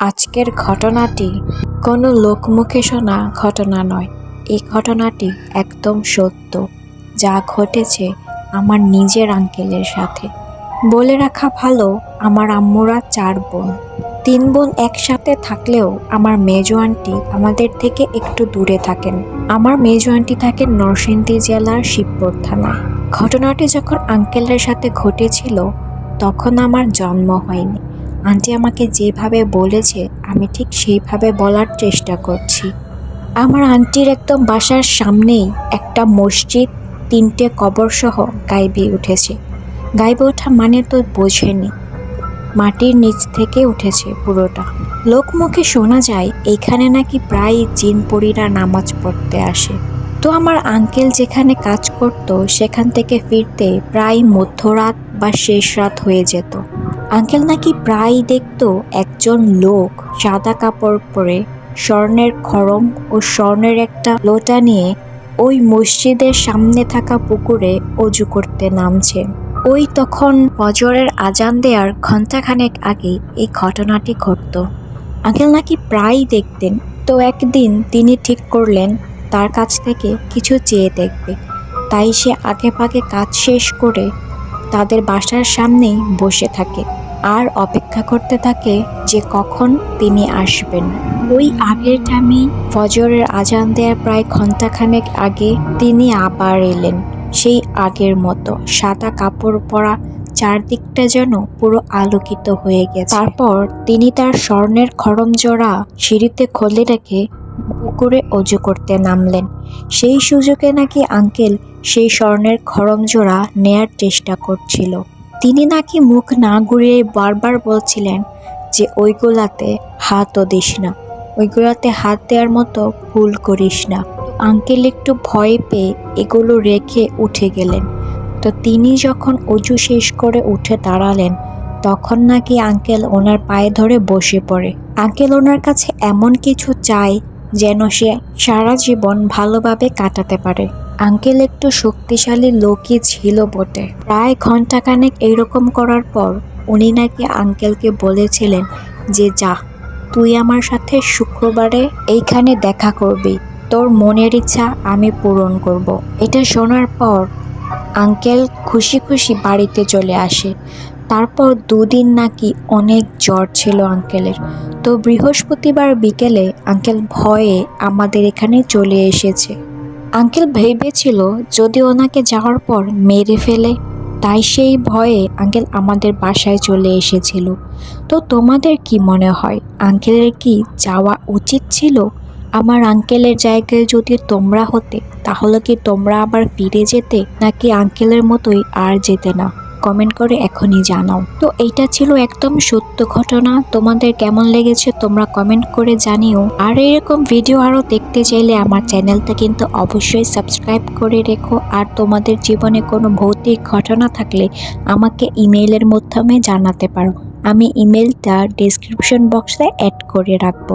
আজকের ঘটনাটি কোনো লোকমুখে শোনা ঘটনা নয়। এই ঘটনাটি একদম সত্য। যা ঘটেছে আমার নিজের আঙ্কেলের সাথে। বলে রাখা ভালো, আমার আম্মুরা চার বোন। তিন বোন একসাথে থাকলেও আমার মেজো আন্টি আমাদের থেকে একটু দূরে থাকেন। আমার মেজো আন্টি থাকেন নরসিংদী জেলার শিবপুর থানায়। ঘটনাটি যখন আঙ্কেলের সাথে ঘটেছিল, তখন আমার জন্ম হয়নি। আন্টি আমাকে যেভাবে বলেছে, আমি ঠিক সেইভাবে বলার চেষ্টা করছি। আমার আন্টির একদম বাসার সামনেই একটা মসজিদ, তিনটে কবরসহ গাইবে উঠেছে। গাইবে ওঠা মানে তো বোঝেনি। মাটির নিচ থেকে উঠেছে পুরোটা। লোকমুখে শোনা যায়, এইখানে নাকি প্রায় জিনপরিরা নামাজ পড়তে আসে। তো আমার আঙ্কেল যেখানে কাজ করত, সেখান থেকে ফিরতে প্রায় মধ্যরাত বা শেষ রাত হয়ে যেত। আঙ্কেল নাকি প্রায় দেখতো একজন লোক সাদা কাপড় পরে স্বর্ণের খরম ও স্বর্ণের একটা লোটা নিয়ে ওই মসজিদের সামনে থাকা পুকুরে অজু করতে নামছে। ওই তখন ফজরের আজান দেওয়ার ঘণ্টাখানেক আগে এই ঘটনাটি ঘটত। আঙ্কেল নাকি প্রায়ই দেখতেন, তো একদিন তিনি ঠিক করলেন তার কাছ থেকে কিছু চেয়ে দেখবে। তাই সে আগে ভাগে কাজ শেষ করে তাদের বাসার সামনেই বসে থাকে আর অপেক্ষা করতে থাকে যে কখন তিনি আসবেন। ওই আগের টাইমেই ফজরের আজান দেওয়ার প্রায় ঘন্টাখানেক আগে তিনি আবার এলেন। সেই আগের মতো সাদা কাপড় পরা চারদিকটা যেন পুরো আলোকিত হয়ে গেছে। তারপর তিনি তার স্বর্ণের খড়ম জোড়া সিঁড়িতে খোলে রেখে পুকুরে অজু করতে নামলেন। সেই সুযোগে নাকি আঙ্কেল সেই স্বর্ণের খড়ম জোড়া নেয়ার চেষ্টা করছিল। তিনি নাকি মুখ না ঘুরিয়ে বারবার বলছিলেন যে ওইগুলাতে হাতও দিস না। ওইগুলাতে হাত দেওয়ার মতো ভুল করিস না। আঙ্কেল একটু ভয় পেয়ে এগুলো রেখে উঠে গেলেন। তো তিনি যখন অজু শেষ করে উঠে দাঁড়ালেন, তখন নাকি আঙ্কেল ওনার পায়ে ধরে বসে পড়ে। আঙ্কেল ওনার কাছে এমন কিছু চায় যেন সে সারা জীবন ভালোভাবে কাটাতে পারে। আঙ্কেল একটু শক্তিশালী লোকই ছিল বটে। প্রায় ঘন্টাখানেক এইরকম করার পর উনি নাকি আঙ্কেলকে বলেছিলেন যে, যা, তুই আমার সাথে শুক্রবারে এইখানে দেখা করবি। তোর মনের ইচ্ছা আমি পূরণ করব। এটা শোনার পর আঙ্কেল খুশি খুশি বাড়িতে চলে আসে। তারপর দুদিন নাকি অনেক জ্বর ছিল আঙ্কেলের। তো বৃহস্পতিবার বিকেলে আঙ্কেল ভয়ে আমাদের এখানে চলে এসেছে। আঙ্কেল ভেবেছিল যদি ওনাকে যাওয়ার পর মেরে ফেলে, তাই সেই ভয়ে আঙ্কেল আমাদের বাসায় চলে এসেছিল। তো তোমাদের কি মনে হয়, আঙ্কেলের কি যাওয়া উচিত ছিল? আমার আঙ্কেলের জায়গায় যদি তোমরা হতে, তাহলে কি তোমরা আবার ফিরে যেতে, নাকি আঙ্কেলের মতোই আর যেতে না? কমেন্ট করে এখনই জানাও। তো এইটা ছিল একদম সত্য ঘটনা। তোমাদের কেমন লেগেছে তোমরা কমেন্ট করে জানিও। আর এরকম ভিডিও আরও দেখতে চাইলে আমার চ্যানেলটা কিন্তু অবশ্যই সাবস্ক্রাইব করে রেখো। আর তোমাদের জীবনে কোনো ভৌতিক ঘটনা থাকলে আমাকে ইমেইলের মাধ্যমে জানাতে পারো। আমি ইমেলটা ডিসক্রিপশন বক্সে অ্যাড করে রাখব।